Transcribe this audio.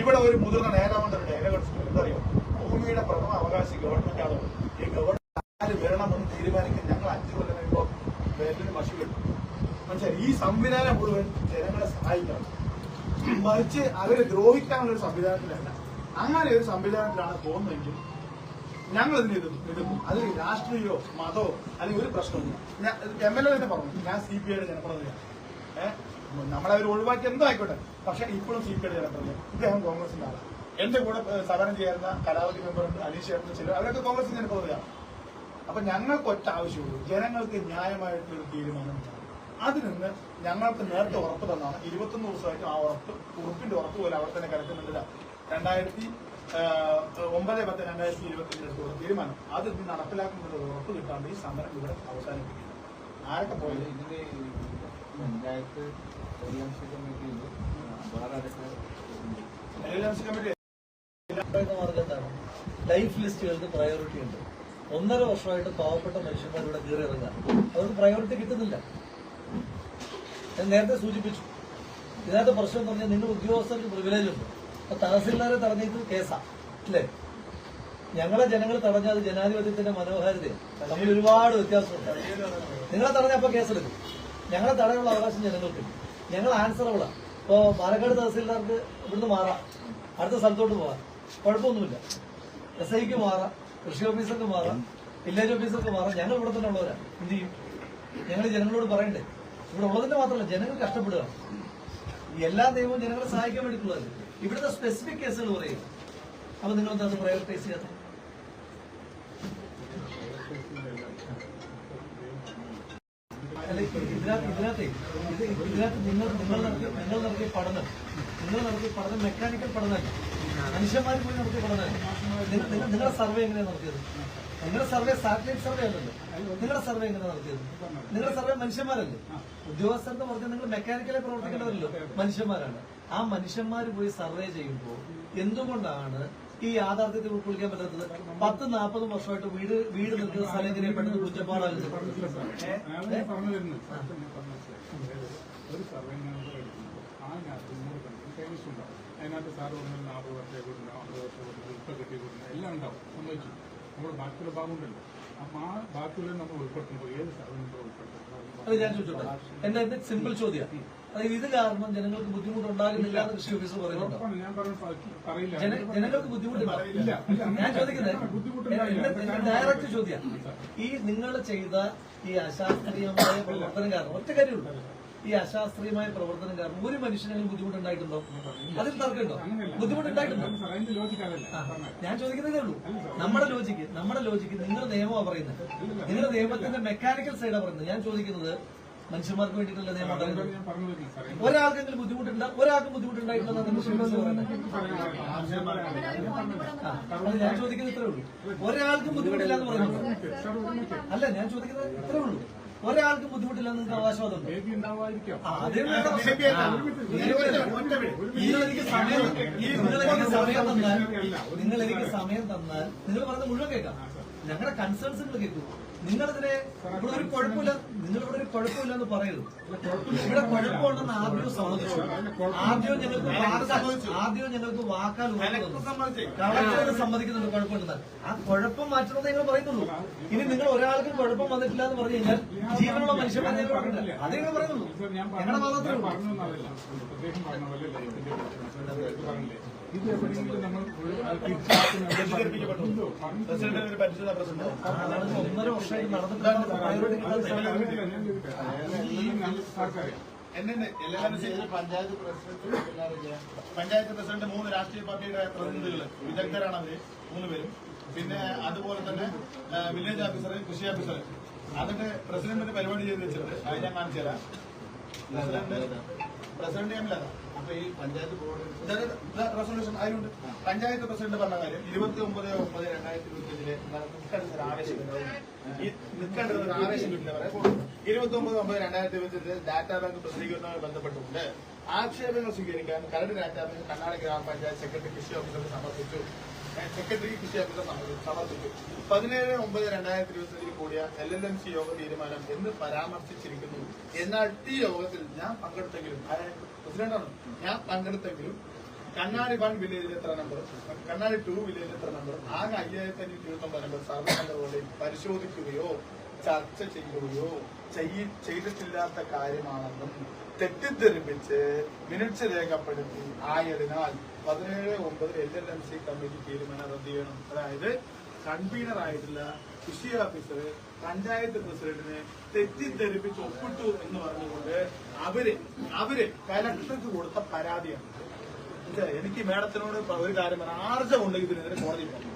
ഇവിടെ ഒരു മുതിർന്ന നേതാവുണ്ട്. എന്തറിയോ ഭൂമിയുടെ പ്രഥമ അവകാശി ഗവൺമെന്റ് ആണ്. ഈ ഗവൺമെന്റ് ആര് വരണമെന്ന് തീരുമാനിക്കാൻ ഞങ്ങൾ അഞ്ചു കൊല്ലം കഴിയുമ്പോൾ വേറൊരു മഷി കിട്ടും. ഈ സംവിധാനം മുഴുവൻ ജനങ്ങളെ സഹായിക്കണം. മറിച്ച് അവരെ ദ്രോഹിക്കാനുള്ള ഒരു സംവിധാനത്തിലല്ല. അങ്ങനെ ഒരു സംവിധാനത്തിലാണ് പോകുന്നതെങ്കിൽ ഞങ്ങൾ ഇതിന് എതിർക്കും എതിർക്കും അത് രാഷ്ട്രീയോ മതമോ അല്ലെങ്കിൽ ഒരു പ്രശ്നമില്ല എം എൽ എ തന്നെ പറഞ്ഞു. ഞാൻ സി പി ഐയുടെ ജനപ്രതിനിധിയാണ്. ഏഹ് നമ്മളവർ ഒഴിവാക്കി എന്തോ ആയിക്കോട്ടെ. പക്ഷെ ഇപ്പോഴും സി പി ജനപ്രതിനിധി ഇദ്ദേഹം കോൺഗ്രസിന്റെ ആളാണ്. എന്റെ കൂടെ സമരം ചെയ്യുന്ന കലാവധി മെമ്പറുണ്ട് അനീഷ് ചേർന്ന് ചില അവരൊക്കെ കോൺഗ്രസിൽ ഞാൻ പോവുകയാണ് അപ്പൊ ഞങ്ങൾക്ക് ഒറ്റ ആവശ്യമുള്ളൂ. ജനങ്ങൾക്ക് ന്യായമായിട്ടുള്ള തീരുമാനം. അതിൽ നിന്ന് ഞങ്ങൾക്ക് നേരത്തെ ഉറപ്പ് തന്നാണ്. ഇരുപത്തൊന്ന് ദിവസമായിട്ട് ആ ഉറപ്പ് ഉറപ്പിന്റെ ഉറപ്പ് പോലെ അവിടെ തന്നെ കിടക്കുന്നുണ്ട് രണ്ടായിരത്തി ഒമ്പത് പത്ത് രണ്ടായിരത്തി ഇരുപത്തിരണ്ടിലുള്ള തീരുമാനം. അത് ഇത് നടപ്പിലാക്കുന്നുള്ള ഉറപ്പ് കിട്ടാണ്ട് ഈ സമരം ഇവിടെ അവസാനിപ്പിക്കുന്നു. ആരൊക്കെ പോയത്? ഇതിന്റെ പഞ്ചായത്ത് തൊഴിലംശ കമ്മിറ്റിയിൽ ലൈഫ് ലിസ്റ്റുകൾക്ക് പ്രയോറിറ്റി ഉണ്ട്. ഒന്നര വർഷമായിട്ട് പാവപ്പെട്ട മനുഷ്യന്മാരുടെ കീറി കയറി ഇറങ്ങാൻ അവർക്ക് പ്രയോറിറ്റി കിട്ടുന്നില്ല. ഞാൻ നേരത്തെ സൂചിപ്പിച്ചു. ഇതിനകത്ത് പ്രശ്നം എന്ന് പറഞ്ഞാൽ നിങ്ങൾ ഉദ്യോഗസ്ഥർക്ക് പ്രിവിലേജ് ഉണ്ട്. അപ്പൊ തഹസിൽദാരെ തടഞ്ഞിട്ട് കേസാ. അല്ലേ? ഞങ്ങളെ ജനങ്ങൾ തടഞ്ഞ അത് ജനാധിപത്യത്തിന്റെ മനോഹാരിതയാണ്. തമ്മിൽ ഒരുപാട് വ്യത്യാസമുണ്ട്. നിങ്ങളെ തടഞ്ഞപ്പോ കേസെടുക്കും. ഞങ്ങളെ തടയുള്ള അവകാശം ജനങ്ങൾക്ക്. ഞങ്ങൾ ആൻസറബിളാണ് ഇപ്പോ പാലക്കാട് തഹസീൽദാർക്ക് ഇവിടുന്ന് മാറാം. അടുത്ത സ്ഥലത്തോട്ട് പോകാം. കുഴപ്പമൊന്നുമില്ല. എസ് ഐക്ക് മാറാം. കൃഷി ഓഫീസർക്ക് മാറാം. വില്ലേജ് ഓഫീസർക്ക് മാറാം. ഞങ്ങൾ ഇവിടെ തന്നെ ഉള്ളവരാ. എന്ത് ചെയ്യും? ഞങ്ങൾ ജനങ്ങളോട് പറയണ്ടേ? ഇവിടെ ഉള്ളതിന്റെ മാത്രമല്ല ജനങ്ങൾ കഷ്ടപ്പെടുക എല്ലാ ദൈവവും ജനങ്ങളെ സഹായിക്കാൻ വേണ്ടിയിട്ടുള്ളത് ഇവിടുത്തെ സ്പെസിഫിക് കേസുകൾ പറയും അപ്പൊ നിങ്ങൾ എന്താ പ്രയോറിറ്റൈസ് ചെയ്യാത്ത ഇതിനകത്ത് ഇതിനകത്തെ ഇത് ഇതിനകത്ത് നിങ്ങൾ നിങ്ങൾ നടത്തിയ നിങ്ങൾ നടത്തിയ പഠനം നിങ്ങൾ നടത്തിയ പഠനം മെക്കാനിക്കൽ പഠനമല്ല. മനുഷ്യന്മാർ പോയി നടത്തിയ പഠനമല്ല. നിങ്ങളുടെ സർവേ എങ്ങനെയാണ് നടത്തിയത്? നിങ്ങളുടെ സർവേ സാറ്റലൈറ്റ് സർവേ അല്ലല്ലോ. നിങ്ങളുടെ സർവേ എങ്ങനെയാണ് നടത്തിയത്? നിങ്ങളുടെ സർവേ മനുഷ്യന്മാരല്ലേ? ഉദ്യോഗസ്ഥരുടെ പറഞ്ഞാൽ നിങ്ങൾ മെക്കാനിക്കലെ പ്രവർത്തിക്കേണ്ടവരല്ലോ. മനുഷ്യന്മാരാണ്. ആ മനുഷ്യന്മാർ പോയി സർവേ ചെയ്യുമ്പോൾ എന്തുകൊണ്ടാണ് ഈ യാഥാർത്ഥ്യത്തിൽ ഉൾക്കൊള്ളിക്കാൻ പറ്റാത്തത് പത്ത് നാൽപ്പത് വർഷമായിട്ട് വീട് വീട് നിൽക്കുന്ന സ്ഥലം എങ്ങനെ പെട്ടെന്ന് ഒരു സർവേ നമ്പർ എടുക്കുമ്പോൾ ഉണ്ടാവും അതിനകത്ത് സാറ് പറഞ്ഞാൽ നാൽപ്പത് വർഷത്തെ കൊടുക്കണം അമ്പത് വർഷം കൊടുക്കണം ഇപ്പം കെട്ടി കൊടുക്കണം എല്ലാം ഉണ്ടാവും. സംഭവിച്ചു നമ്മുടെ ബാക്കിയുള്ള ഭാഗമുണ്ടല്ലോ അപ്പം ആ ബാക്കിയുള്ള നമ്മൾ ഉൾപ്പെടുത്തുമ്പോൾ ഏത് സർവേ നമ്പർ ഉൾപ്പെടുത്തും? അത് ഞാൻ ചോദിച്ചോട്ടെ? എന്റെ എന്റെ സിമ്പിൾ ചോദ്യം. ഇത് കാരണം ജനങ്ങൾക്ക് ബുദ്ധിമുട്ടുണ്ടാകുന്നില്ല എന്ന് കൃഷി ഓഫീസർ പറയുന്നു ജനങ്ങൾക്ക് ബുദ്ധിമുട്ടില്ല. ഇല്ല ഞാൻ ചോദിക്കുന്നത് ഡയറക്റ്റ് ചോദ്യം ഈ നിങ്ങൾ ചെയ്ത ഈ അശാസ്ത്രീയമായ പ്രവർത്തനം കാരണം ഒറ്റ കാര്യമുണ്ട് ഈ അശാസ്ത്രീയമായ പ്രവർത്തനം കാരണം ഒരു മനുഷ്യനെങ്കിലും ബുദ്ധിമുട്ടുണ്ടായിട്ടുണ്ടോ? അതിൽ തർക്കമുണ്ടോ? ബുദ്ധിമുട്ടുണ്ടായിട്ടുണ്ടോ? ഞാൻ ചോദിക്കുന്നതേ ഉള്ളൂ. നമ്മുടെ ലോജിക്ക് നമ്മുടെ ലോജിക്ക് നിങ്ങൾ നിയമമാണ് പറയുന്നത്. നിങ്ങൾ നിയമത്തിന്റെ മെക്കാനിക്കൽ സൈഡാണ് പറയുന്നത്. ഞാൻ ചോദിക്കുന്നത് മനുഷ്യന്മാർക്ക് വേണ്ടിയിട്ടുള്ള നിയമം ഒരാൾക്കെങ്കിലും ബുദ്ധിമുട്ടുണ്ട ഒരാൾക്കും ബുദ്ധിമുട്ടുണ്ടായിട്ടുള്ള ഞാൻ ചോദിക്കുന്നത് ഇത്രേ ഉള്ളൂ ഒരാൾക്കും ബുദ്ധിമുട്ടില്ല എന്ന് പറയുന്നത് അല്ല ഞാൻ ചോദിക്കുന്നത് ഇത്രേ ഉള്ളൂ ഒരാൾക്കും ബുദ്ധിമുട്ടില്ല എന്ന് നിങ്ങൾക്ക് അവകാശവാദം നിങ്ങൾ എനിക്ക് സമയം തന്നാൽ നിങ്ങൾ പറഞ്ഞ മുഴുവൻ കേൾക്കാം ഞങ്ങളുടെ കൺസേൺസ് നിങ്ങൾ കേൾക്കൂ നിങ്ങളിതിനെ ഇവിടെ ഒരു കുഴപ്പമില്ല നിങ്ങൾ ഇവിടെ ഒരു കുഴപ്പമില്ല എന്ന് പറയരുത്. ഇവിടെ കുഴപ്പമുണ്ടെന്ന് ആദ്യം സമ്മതിച്ചു ആദ്യം ഞങ്ങൾക്ക് ആദ്യം ഞങ്ങൾക്ക് വാക്കാൽ. കളക്ടർ സമ്മതിക്കുന്നുണ്ട് കുഴപ്പമുണ്ടെന്ന് ആ കുഴപ്പം മാറ്റണമെന്ന് നിങ്ങൾ പറയുന്നുള്ളൂ. ഇനി നിങ്ങൾ ഒരാൾക്കും കുഴപ്പം വന്നിട്ടില്ല എന്ന് പറഞ്ഞു കഴിഞ്ഞാൽ ജീവനുള്ള മനുഷ്യന്മാരെ ഞങ്ങൾ പറഞ്ഞിട്ടില്ല അതേ നിങ്ങൾ പറയുന്നുള്ളൂ. ഞങ്ങളുടെ ഭാഗത്തേ പഞ്ചായത്ത് പ്രസിഡന്റ് പഞ്ചായത്ത് പ്രസിഡന്റ് മൂന്ന് രാഷ്ട്രീയ പാർട്ടിയുടെ പ്രതിനിധികൾ വിദഗ്ധരാണ് അവർ മൂന്ന് പേരും പിന്നെ അതുപോലെ തന്നെ വില്ലേജ് ഓഫീസർ കൃഷി ഓഫീസർ അതിന്റെ പ്രസിഡന്റിന്റെ പരിപാടി ചെയ്ത് വെച്ചിട്ടുണ്ട് അത് ഞാൻ കാണിച്ചു തരാം പ്രസിഡന്റ് പ്രസിഡന്റ് ഞാൻ അപ്പൊ ഈ പഞ്ചായത്ത് ബോർഡ് റെസൊല്യൂഷൻ അതിലുണ്ട് പഞ്ചായത്ത് പ്രസിഡന്റ് പറഞ്ഞ കാര്യം ഇരുപത്തി ഒമ്പത് ഒമ്പത് രണ്ടായിരത്തി ഇരുപത്തിയഞ്ചിലെ നിൽക്കേണ്ടത് ഒരു ആവേശം ഈ ഇരുപത്തി ഒമ്പത് ഒമ്പത് രണ്ടായിരത്തി ഇരുപത്തിയഞ്ചിലെ ഡാറ്റാ ബാങ്ക് പ്രസിദ്ധീകരണവുമായി ബന്ധപ്പെട്ടുകൊണ്ട് ആക്ഷേപങ്ങൾ സ്വീകരിക്കാൻ കരട് ഡാറ്റാ ബാങ്ക് കർണാടക ഗ്രാമപഞ്ചായത്ത് സെക്രട്ടറി കൃഷി ഓഫീസർക്ക് സമർപ്പിച്ചു. സെക്രട്ടറി കൃഷിയാക്കുന്ന സമർപ്പിച്ചു പതിനേഴ് ഒമ്പത് രണ്ടായിരത്തി ഇരുപത്തിയഞ്ചിൽ കൂടിയ എൽ എൽ എം സി യോഗ തീരുമാനം എന്ന് പരാമർശിച്ചിരിക്കുന്നു എന്നാൽ ഈ യോഗത്തിൽ ഞാൻ പങ്കെടുത്തെങ്കിലും? പ്രസിഡന്റാണ് ഞാൻ പങ്കെടുത്തെങ്കിലും കണ്ണാടി വൺ വില്ലേജിൽ എത്ര നമ്പർ കണ്ണാടി ടു വില്ലേജിൽ എത്ര നമ്പർ ആകെ അയ്യായിരത്തി അഞ്ഞൂറ്റി ഇരുപത്തി നമ്പർ സർവേ നമ്പറുകളെ പരിശോധിക്കുകയോ ചർച്ച ചെയ്യുകയോ ചെയ്തിട്ടില്ലാത്ത കാര്യമാണെന്നും തെറ്റിദ്ധരിപ്പിച്ച് മിനിറ്റ്സ് രേഖപ്പെടുത്തി. ആയതിനാൽ പതിനേഴ് ഒമ്പത് L L M C committee തീരുമാനം റദ്ദ് ചെയ്യണം. അതായത് കൺവീനർ ആയിട്ടുള്ള കൃഷി ഓഫീസർ പഞ്ചായത്ത് പ്രസിഡന്റിനെ തെറ്റിദ്ധരിപ്പിച്ച് ഒപ്പിട്ടു എന്ന് പറഞ്ഞുകൊണ്ട് അവർ അവർ കലക്ടർക്ക് കൊടുത്ത പരാതിയാണ്? എനിക്ക് മേഡത്തിനോട് ഒരു കാര്യം പറയാം. ആർജമുണ്ടെങ്കിൽ ഇതിനെതിരെ കോടതി പോകണം.